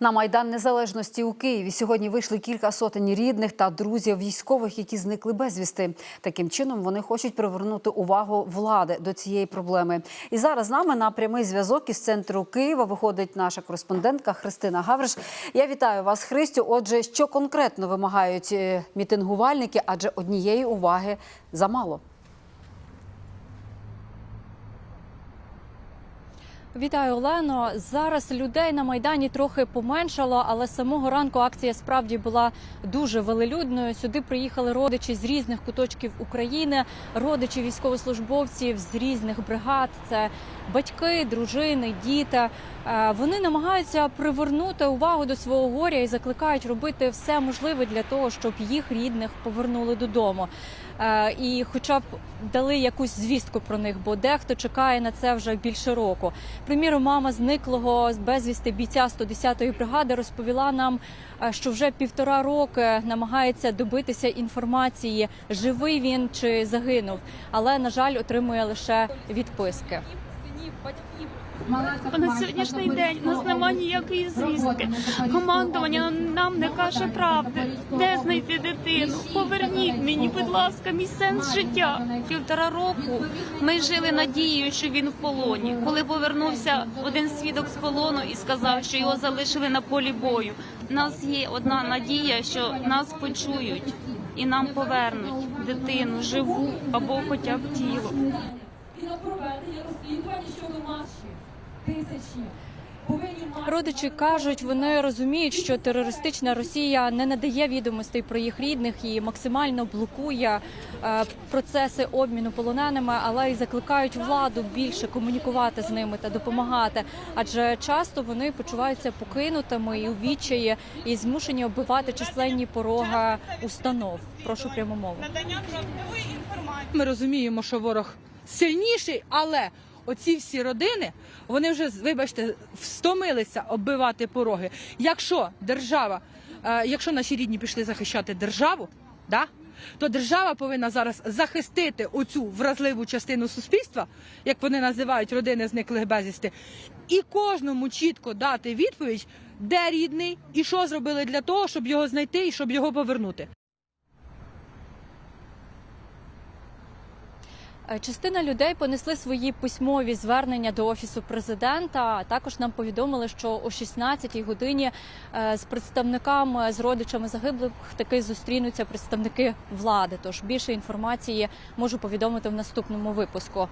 На майдан незалежності у Києві сьогодні вийшли кілька сотень рідних та друзів військових, які зникли безвісти. Таким чином вони хочуть привернути увагу влади до цієї проблеми. І зараз з нами на прямий зв'язок із центру Києва виходить наша кореспондентка Христина Гавриш. Я вітаю вас, Христю. Отже, що конкретно вимагають е, мітингувальники, адже однієї уваги замало. Вітаю, Олено. Зараз людей на майдані трохи поменшало, але самого ранку акція справді була дуже велелюдною. Сюди приїхали родичі з різних куточків України, родичі військовослужбовців з різних бригад. Це батьки, дружини, діти. Е, Вони намагаються привернути увагу до свого горя і закликають робити все можливе для того, щоб їх рідних повернули додому. Е, І, хоча б дали якусь звістку про них, бо дехто чекає на це вже більше року. Приміром, мама зниклого з безвісти бійця 110-ї бригади розповіла нам, е, що вже півтора роки намагається добитися інформації, живий він чи загинув, але на жаль, отримує лише відписки. Бо на сьогоднішній день у нас немає ніякої звістки. Командування нам не каже правди. Де знайти дитину? Поверніть мені, будь ласка, мій сенс життя. Півтора року ми жили надією, що він в полоні. Коли повернувся один свідок з полону і сказав, що його залишили на полі бою. У нас є одна надія, що нас почують і нам повернуть дитину живу або хоча б тіло. І розслідування щодо наші тисячі. Повинні Родичі кажуть, вони розуміють, що терористична Росія не надає відомостей про їх рідних і максимально блокує е, процеси обміну полоненими, але й закликають владу більше комунікувати з ними та допомагати. Адже часто вони почуваються покинутими і у відчаї і змушені оббивати численні пороги установ. Прошу пряму мову. Ми розуміємо, що ворог сильніший, але оці всі родини, вони вже, вибачте, встомилися оббивати пороги. Якщо держава, е, якщо наші рідні пішли захищати державу, да, то держава повинна зараз захистити оцю вразливу частину суспільства, як вони називають родини зниклих безвісти, і кожному чітко дати відповідь, де рідний і що зробили для того, щоб його знайти і щоб його повернути. Частина людей понесли свої письмові звернення до офісу президента. Також нам повідомили, що о 16-й годині е, з представниками з родичами загиблих таки зустрінуться представники влади. Тож більше інформації можу повідомити в наступному випуску.